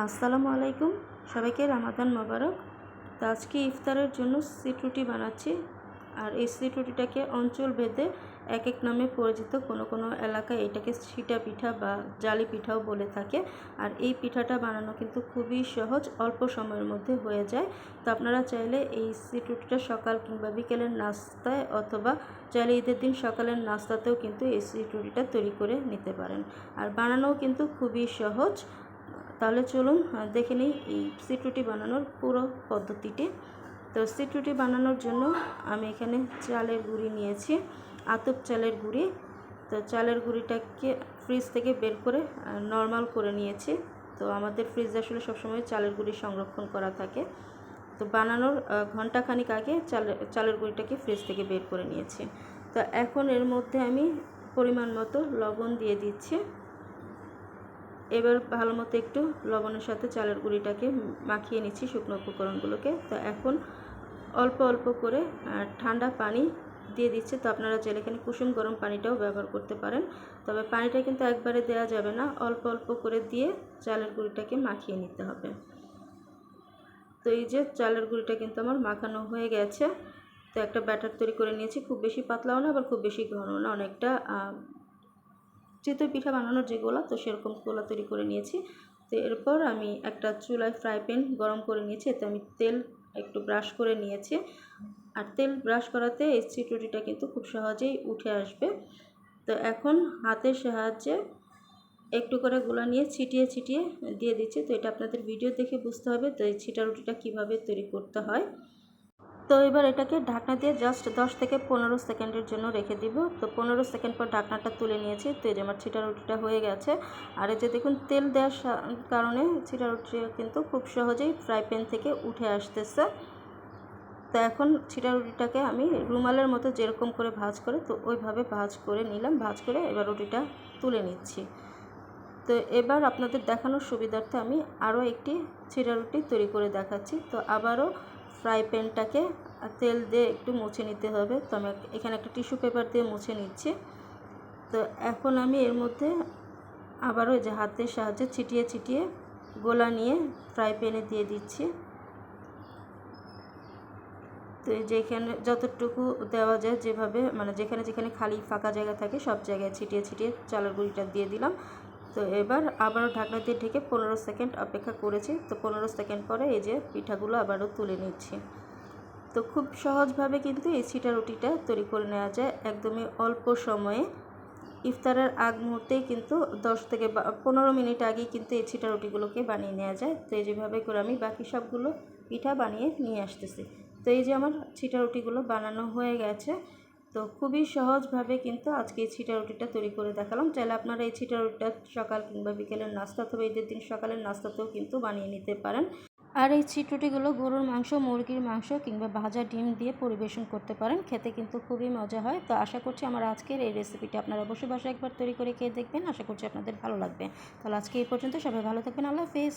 আসসালামু আলাইকুম। সবাইকে রামাদান মোবারক। তো আজকে ইফতারের জন্য সিট রুটি বানাচ্ছি। আর এই সিট রুটিটাকে অঞ্চল ভেদে এক এক নামে পরিচিত কোনো কোনো এলাকায় এটাকে সিটা পিঠা বা জালি পিঠাও বলে থাকে। আর এই পিঠাটা বানানো কিন্তু খুবই সহজ, অল্প সময়ের মধ্যে হয়ে যায়। তো আপনারা চাইলে এই সিট রুটিটা সকাল কিংবা বিকেলের নাস্তায় অথবা চাইলে ঈদের দিন সকালের নাস্তাতেও কিন্তু এই সিট রুটিটা তৈরি করে নিতে পারেন। আর বানানোও কিন্তু খুবই সহজ। তাহলে চলুন দেখে নিই এই সিট রুটি বানানোর পুরো পদ্ধতিটি। তো সিট রুটি বানানোর জন্য আমি এখানে চালের গুঁড়ি নিয়েছি, আতপ চালের গুঁড়ি। তো চালের গুঁড়িটাকে ফ্রিজ থেকে বের করে নর্মাল করে নিয়েছি। তো আমাদের ফ্রিজে আসলে সবসময় চালের গুঁড়ি সংরক্ষণ করা থাকে। তো বানানোর ঘন্টাখানিক আগে চালের চালের গুঁড়িটাকে ফ্রিজ থেকে বের করে নিয়েছি। তো এখন এর মধ্যে আমি পরিমাণ মতো লবণ দিয়ে দিচ্ছি। এবার ভালো মতো একটু লবণের সাথে চালের গুঁড়িটাকে মাখিয়ে নিচ্ছি শুকনো উপকরণগুলোকে। তো এখন অল্প অল্প করে ঠান্ডা পানি দিয়ে দিচ্ছে। তো আপনারা চাইলে এখানে কুসুম গরম পানিটাও ব্যবহার করতে পারেন। তবে পানিটা কিন্তু একবারে দেওয়া যাবে না। অল্প অল্প করে দিয়ে চালের গুঁড়িটাকে মাখিয়ে নিতে হবে। তো এই যে চালের গুঁড়িটা কিন্তু আমার মাখানো হয়ে গেছে। তো একটা ব্যাটার তৈরি করে নিয়েছি। খুব বেশি পাতলাও না, আবার খুব বেশি ঘন না। অনেকটা চিতই পিঠা বানানোর যে গোলা, তো সেরকম গোলা তৈরি করে নিয়েছি। তো এরপর আমি একটা চুলায় ফ্রাই প্যান গরম করে নিয়েছি। এতে আমি তেল একটু ব্রাশ করে নিয়েছি। আর তেল ব্রাশ করাতে এই চিটুটিটা কিন্তু খুব সহজেই উঠে আসবে। তো এখন হাতের সাহায্যে একটু করে গোলা নিয়ে ছিটিয়ে ছিটিয়ে দিয়ে দিচ্ছি। তো এটা আপনাদের ভিডিও দেখে বুঝতে হবে, তো এই ছিটা রুটিটা কীভাবে তৈরি করতে হয়। তো এবার এটাকে ঢাকনা দিয়ে জাস্ট দশ থেকে পনেরো সেকেন্ডের জন্য রেখে দিব। তো পনেরো সেকেন্ড পর ঢাকনাটা তুলে নিয়েছি। তো এই যে আমার ছিটা রুটিটা হয়ে গেছে। আর এই যে দেখুন, তেল দেওয়ার কারণে ছিটা রুটি কিন্তু খুব সহজেই ফ্রাই প্যান থেকে উঠে আসতেছে। তো এখন ছিটা রুটিটাকে আমি রুমালের মতো যেরকম করে ভাজ করে, তো ওইভাবে ভাজ করে নিলাম। ভাজ করে এবার রুটিটা তুলে নিচ্ছি। তো এবার আপনাদের দেখানোর সুবিধার্থে আমি আরও একটি ছিটা রুটি তৈরি করে দেখাচ্ছি। তো আবারও ফ্রাই প্যানটাকে তেল দিয়ে একটু মুছে নিতে হবে। তো আমি এখানে একটা টিস্যু পেপার দিয়ে মুছে নিচ্ছি। তো এখন আমি এর মধ্যে আবারও যে হাতের সাহায্যে ছিটিয়ে ছিটিয়ে গোলা নিয়ে ফ্রাই প্যানে দিয়ে দিচ্ছি। তো যেখানে যতটুকু দেওয়া যায় যেভাবে মানে যেখানে যেখানে খালি ফাঁকা জায়গা থাকে সব জায়গায় ছিটিয়ে ছিটিয়ে চালের গুঁড়িটা দিয়ে দিলাম। তো এবার আবারও ঢাকনা দিয়ে ঢেকে পনেরো সেকেন্ড অপেক্ষা করেছি। তো পনেরো সেকেন্ড পরে এই যে পিঠাগুলো আবারও তুলে নিচ্ছি। তো খুব সহজভাবে কিন্তু এই ছিটা রুটিটা তৈরি করে নেওয়া যায়। একদমই অল্প সময়ে। ইফতারের আগ মুহূর্তেই কিন্তু দশ থেকে পনেরো মিনিট আগেই কিন্তু এই ছিটা রুটিগুলোকে বানিয়ে নেওয়া যায়। তো এই যেভাবে করে আমি বাকি সবগুলো পিঠা বানিয়ে নিয়ে আসতেছি। তো এই যে আমার ছিটা রুটিগুলো বানানো হয়ে গেছে। তো খুবই সহজভাবে কিন্তু আজকে এই ছিটা রুটিটা তৈরি করে দেখালাম। চাইলে আপনারা এই ছিটা রুটিটা সকাল কিংবা বিকেলের নাস্তা অথবা ঈদের দিন সকালের নাস্তাতেও কিন্তু বানিয়ে নিতে পারেন। আর এই চিটুটিগুলো গরুর মাংস, মুরগির মাংস কিংবা ভাজা ডিম দিয়ে পরিবেশন করতে পারেন। খেতে কিন্তু খুবই মজা হয়। তো আশা করছি আমার আজকের এই রেসিপিটা আপনারা অবশ্যই বাসায় একবার তৈরি করে খেয়ে দেখবেন। আশা করছি আপনাদের ভালো লাগবে। তাহলে আজকে এই পর্যন্ত সবাই ভালো থাকবেন। আল্লাহ হাফিজ।